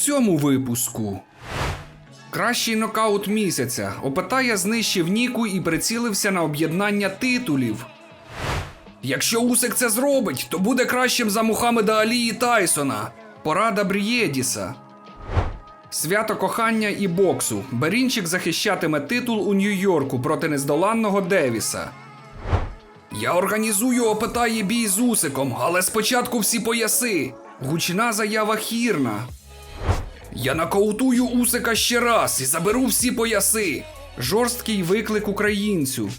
цьому випуску. Кращий нокаут місяця. Опитає знищив Ніку і прицілився на об'єднання титулів. Якщо Усик це зробить, то буде кращим за Мухаммеда Алі і Тайсона. Порада Брієдіса. Свято кохання і боксу. Берінчик захищатиме титул у Нью-Йорку проти нездоланного Девіса. Я організую опитає бій з Усиком, але спочатку всі пояси. Гучна заява хірна. Я нокаутую Усика ще раз і заберу всі пояси. Жорсткий виклик українцю.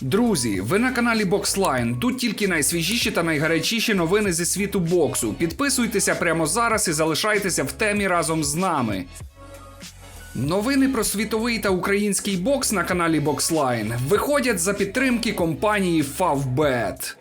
Друзі, ви на каналі Boxline. Тут тільки найсвіжіші та найгарячіші новини зі світу боксу. Підписуйтеся прямо зараз і залишайтеся в темі разом з нами. Новини про світовий та український бокс на каналі Boxline виходять за підтримки компанії Favbet.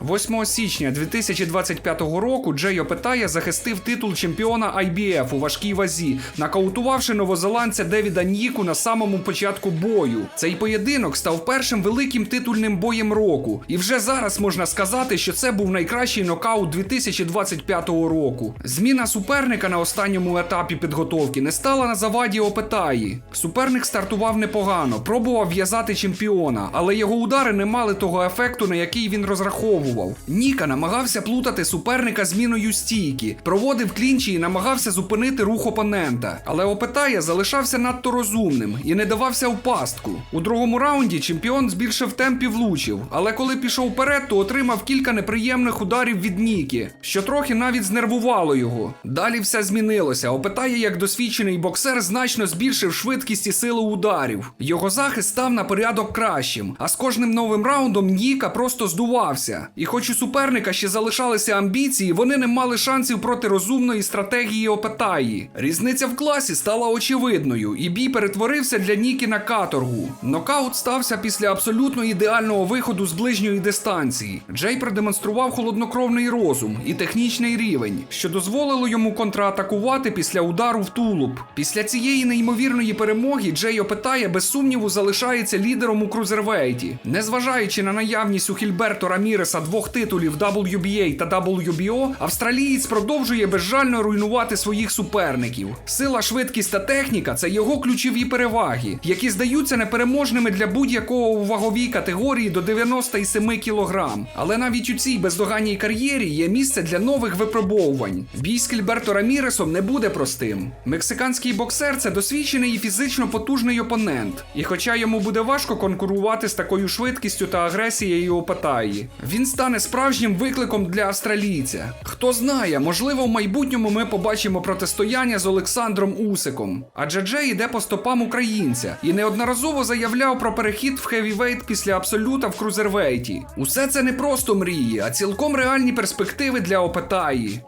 8 січня 2025 року Джей Опетая захистив титул чемпіона IBF у важкій вазі, нокаутувавши новозеландця Девіда Ніку на самому початку бою. Цей поєдинок став першим великим титульним боєм року, і вже зараз можна сказати, що це був найкращий нокаут 2025 року. Зміна суперника на останньому етапі підготовки не стала на заваді Опетаї. Суперник стартував непогано, пробував в'язати чемпіона, але його удари не мали того ефекту, на який він розраховував. Ніка намагався плутати суперника зміною стійки, проводив клінчі і намагався зупинити рух опонента. Але Опетая залишався надто розумним і не давався в пастку. У другому раунді чемпіон збільшив темп і влучив, але коли пішов вперед, то отримав кілька неприємних ударів від Ніки, що трохи навіть знервувало його. Далі все змінилося. Опетая, як досвідчений боксер, значно збільшив швидкість і силу ударів. Його захист став на порядок кращим, а з кожним новим раундом Ніка просто здувався. І хоч у суперника ще залишалися амбіції, вони не мали шансів проти розумної стратегії Опетаї. Різниця в класі стала очевидною, і бій перетворився для Нікі на каторгу. Нокаут стався після абсолютно ідеального виходу з ближньої дистанції. Джей продемонстрував холоднокровний розум і технічний рівень, що дозволило йому контратакувати після удару в тулуб. Після цієї неймовірної перемоги Джей Опетая без сумніву залишається лідером у крузервейті. Незважаючи на наявність у Хільберто Раміреса двох титулів WBA та WBO, австралієць продовжує безжально руйнувати своїх суперників. Сила, швидкість та техніка це його ключові переваги, які здаються непереможними для будь-якого у ваговій категорії до 97 кг. Але навіть у цій бездоганній кар'єрі є місце для нових випробовувань. Бій з Кільберто Раміресом не буде простим. Мексиканський боксер це досвідчений і фізично потужний опонент. І хоча йому буде важко конкурувати з такою швидкістю та агресією Опатаї, він стане справжнім викликом для австралійця. Хто знає, можливо, в майбутньому ми побачимо протистояння з Олександром Усиком. Адже Джей йде по стопам українця і неодноразово заявляв про перехід в хевівейт після абсолюта в крузервейті. Усе це не просто мрії, а цілком реальні перспективи для Опетаї.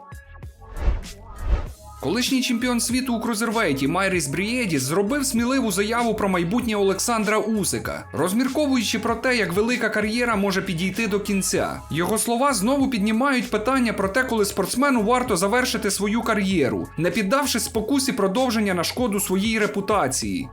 Колишній чемпіон світу у крузервейті Майріс Брієді зробив сміливу заяву про майбутнє Олександра Усика, розмірковуючи про те, як велика кар'єра може підійти до кінця. Його слова знову піднімають питання про те, коли спортсмену варто завершити свою кар'єру, не піддавшись спокусі продовження на шкоду своїй репутації.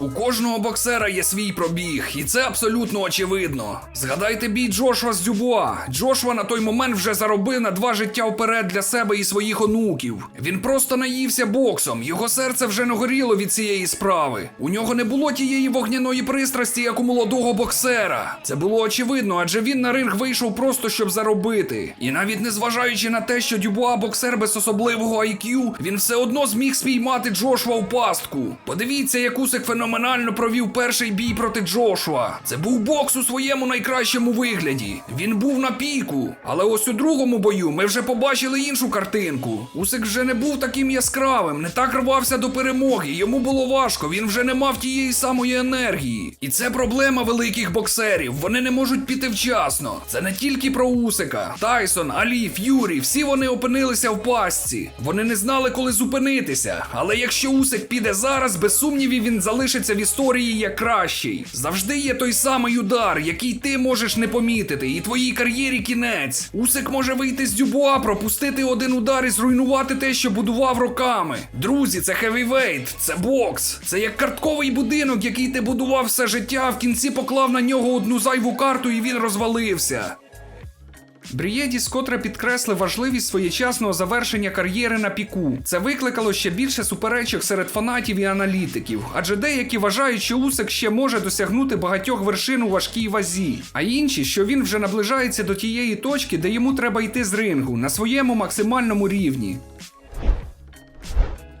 У кожного боксера є свій пробіг, і це абсолютно очевидно. Згадайте бій Джошуа з Дюбуа. Джошуа на той момент вже заробив на два життя вперед для себе і своїх онуків. Він просто наївся боксом, його серце вже не горіло від цієї справи. У нього не було тієї вогняної пристрасті, як у молодого боксера. Це було очевидно, адже він на ринг вийшов просто щоб заробити. І навіть незважаючи на те, що Дюбуа боксер без особливого IQ, він все одно зміг спіймати Джошуа в пастку. Подивіться, як Усик феноменально провів перший бій проти Джошуа. Це був бокс у своєму найкращому вигляді. Він був на піку. Але ось у другому бою ми вже побачили іншу картинку. Усик вже не був таким яскравим, не так рвався до перемоги. Йому було важко, він вже не мав тієї самої енергії. І це проблема великих боксерів. Вони не можуть піти вчасно. Це не тільки про Усика. Тайсон, Алі, Ф'юрі, всі вони опинилися в пастці. Вони не знали, коли зупинитися. Але якщо Усик піде зараз, без сумнівів він залишиться в історії як кращий. Завжди є той самий удар, який ти можеш не помітити, і твоїй кар'єрі кінець. Усик може вийти з дюбуа, пропустити один удар і зруйнувати те, що будував роками. Друзі, це хевівейт, це бокс. Це як картковий будинок, який ти будував все життя, в кінці поклав на нього одну зайву карту і він розвалився. Брієді скотре підкреслив важливість своєчасного завершення кар'єри на піку. Це викликало ще більше суперечок серед фанатів і аналітиків, адже деякі вважають, що Усик ще може досягнути багатьох вершин у важкій вазі, а інші, що він вже наближається до тієї точки, де йому треба йти з рингу на своєму максимальному рівні.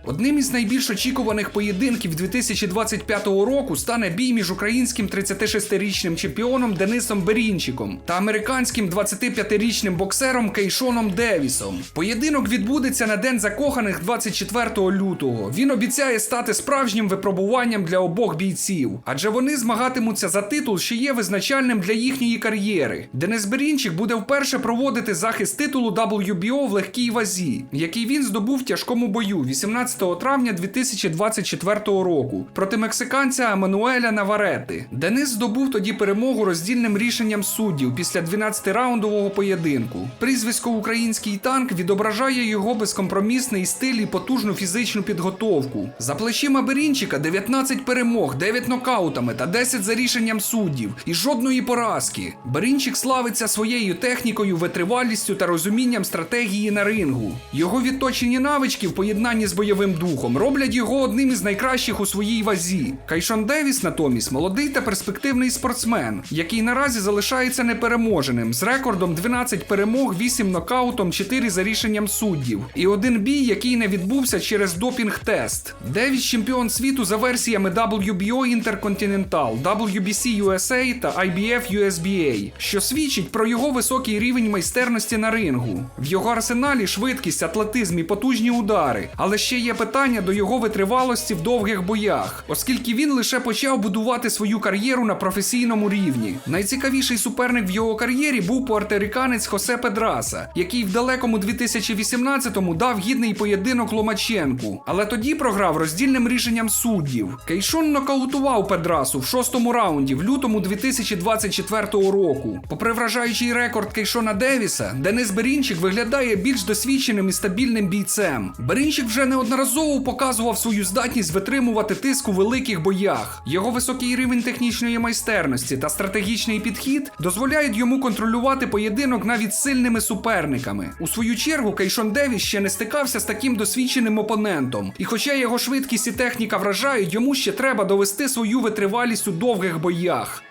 Одним із найбільш очікуваних поєдинків 2025 року стане бій між українським 36-річним чемпіоном Денисом Берінчиком та американським 25-річним боксером Кейшоном Девісом. Поєдинок відбудеться на день закоханих 24 лютого. Він обіцяє стати справжнім випробуванням для обох бійців, адже вони змагатимуться за титул, що є визначальним для їхньої кар'єри. Денис Берінчик буде вперше проводити захист титулу WBO в легкій вазі, який він здобув в тяжкому бою 18 травня 2024 року проти мексиканця Еммануеля Наварети. Денис здобув тоді перемогу роздільним рішенням суддів після 12-раундового поєдинку. Прізвисько Український танк відображає його безкомпромісний стиль і потужну фізичну підготовку. За плечима Берінчика 19 перемог, 9 нокаутами та 10 за рішенням суддів і жодної поразки. Берінчик славиться своєю технікою, витривалістю та розумінням стратегії на рингу. Його відточені навички в поєднанні з бойовим духом роблять його одним із найкращих у своїй вазі. Кайшон Девіс, натомість, молодий та перспективний спортсмен, який наразі залишається непереможеним з рекордом 12 перемог, 8 нокаутом, 4 за рішенням суддів, і один бій, який не відбувся через допінг-тест. Девіс чемпіон світу за версіями WBO Intercontinental, WBC USA та IBF USBA, що свідчить про його високий рівень майстерності на рингу. В його арсеналі швидкість, атлетизм і потужні удари, але ще є питання до його витривалості в довгих боях, оскільки він лише почав будувати свою кар'єру на професійному рівні. Найцікавіший суперник в його кар'єрі був пуерториканець Хосе Педраса, який в далекому 2018-му дав гідний поєдинок Ломаченку, але тоді програв роздільним рішенням суддів. Кейшон нокаутував Педрасу в шостому раунді в лютому 2024 року. Попри вражаючий рекорд Кейшона Девіса, Денис Берінчик виглядає більш досвідченим і стабільним бійцем. Берінчик вже неодноразово показував свою здатність витримувати тиск у великих боях. Його високий рівень технічної майстерності та стратегічний підхід дозволяють йому контролювати поєдинок навіть сильними суперниками. У свою чергу Кейшон Девіс ще не стикався з таким досвідченим опонентом, і хоча його швидкість і техніка вражають, йому ще треба довести свою витривалість у довгих боях.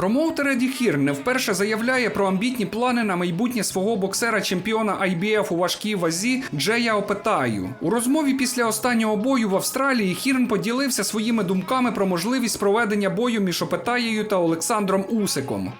Промоутер Еді Хірн не вперше заявляє про амбітні плани на майбутнє свого боксера-чемпіона IBF у важкій вазі Джея Опетаю. У розмові після останнього бою в Австралії Хірн поділився своїми думками про можливість проведення бою між Опетаєю та Олександром Усиком.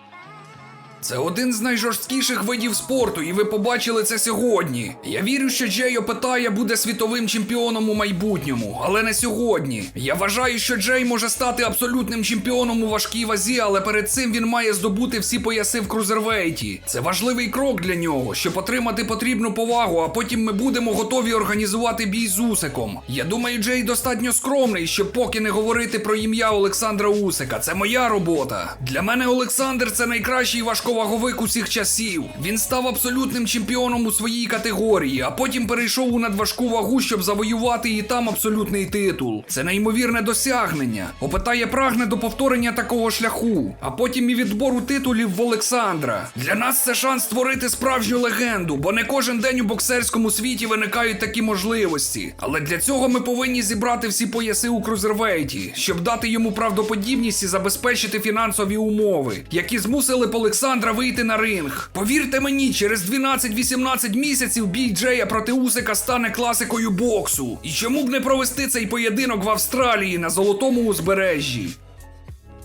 Це один з найжорсткіших видів спорту, і ви побачили це сьогодні. Я вірю, що Джей Опетая буде світовим чемпіоном у майбутньому, але не сьогодні. Я вважаю, що Джей може стати абсолютним чемпіоном у важкій вазі, але перед цим він має здобути всі пояси в крузервейті. Це важливий крок для нього, щоб отримати потрібну повагу, а потім ми будемо готові організувати бій з Усиком. Я думаю, Джей достатньо скромний, щоб поки не говорити про ім'я Олександра Усика. Це моя робота. Для мене Олександр це найкращий важковаговик усіх часів. Він став абсолютним чемпіоном у своїй категорії, а потім перейшов у надважку вагу, щоб завоювати і там абсолютний титул. Це неймовірне досягнення. Опитає прагне до повторення такого шляху, а потім і відбору титулів в Олександра. Для нас це шанс створити справжню легенду, бо не кожен день у боксерському світі виникають такі можливості. Але для цього ми повинні зібрати всі пояси у крузервейті, щоб дати йому правдоподібність і забезпечити фінансові умови, які змусили б Олександра вийти на ринг. Повірте мені, через 12-18 місяців бій Джея проти Усика стане класикою боксу. І чому б не провести цей поєдинок в Австралії на золотому узбережжі?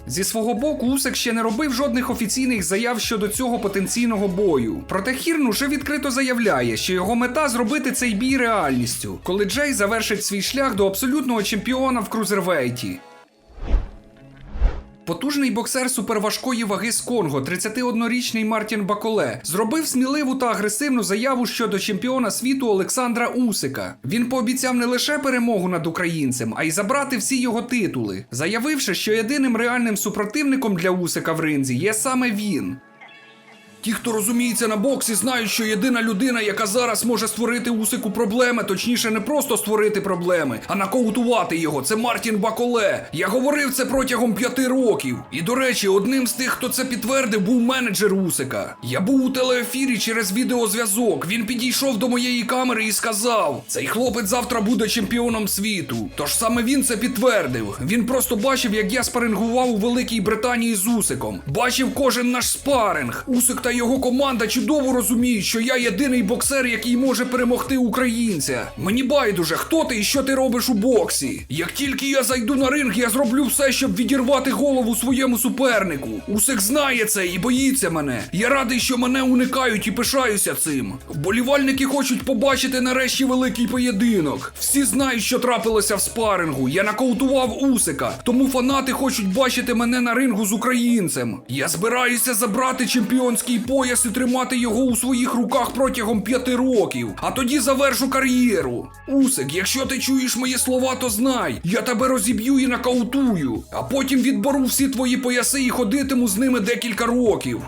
Зі свого боку, Усик ще не робив жодних офіційних заяв щодо цього потенційного бою. Проте Хірн уже відкрито заявляє, що його мета зробити цей бій реальністю, коли Джей завершить свій шлях до абсолютного чемпіона в крузервейті. Потужний боксер суперважкої ваги з Конго, 31-річний Мартін Баколе, зробив сміливу та агресивну заяву щодо чемпіона світу Олександра Усика. Він пообіцяв не лише перемогу над українцем, а й забрати всі його титули, заявивши, що єдиним реальним супротивником для Усика в ринзі є саме він. Ті, хто розуміється на боксі, знають, що єдина людина, яка зараз може створити Усику проблеми, точніше, не просто створити проблеми, а нокаутувати його. Це Мартін Баколе. Я говорив це протягом п'яти років. І до речі, одним з тих, хто це підтвердив, був менеджер Усика. Я був у телеефірі через відеозв'язок. Він підійшов до моєї камери і сказав: цей хлопець завтра буде чемпіоном світу. Тож саме він це підтвердив. Він просто бачив, як я спарингував у Великій Британії з Усиком. Бачив кожен наш спаринг. Усик та його команда чудово розуміють, що я єдиний боксер, який може перемогти українця. Мені байдуже, хто ти і що ти робиш у боксі. Як тільки я зайду на ринг, я зроблю все, щоб відірвати голову своєму супернику. Усик знає це і боїться мене. Я радий, що мене уникають і пишаюся цим. Вболівальники хочуть побачити нарешті великий поєдинок. Всі знають, що трапилося в спарингу. Я нокаутував Усика, тому фанати хочуть бачити мене на рингу з українцем. Я збираюся забрати чемпіонський пояс і тримати його у своїх руках протягом п'яти років, а тоді завершу кар'єру. Усик, якщо ти чуєш мої слова, то знай, я тебе розіб'ю і нокаутую, а потім відберу всі твої пояси і ходитиму з ними декілька років.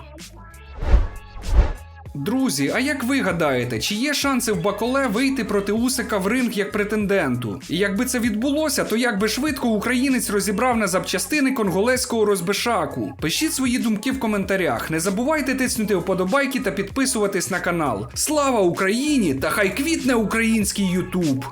Друзі, а як ви гадаєте, чи є шанси в Баколе вийти проти Усика в ринг як претенденту? І якби це відбулося, то як би швидко українець розібрав на запчастини конголезького розбишаку? Пишіть свої думки в коментарях. Не забувайте тиснути вподобайки та підписуватись на канал. Слава Україні! Та хай квітне український Ютуб!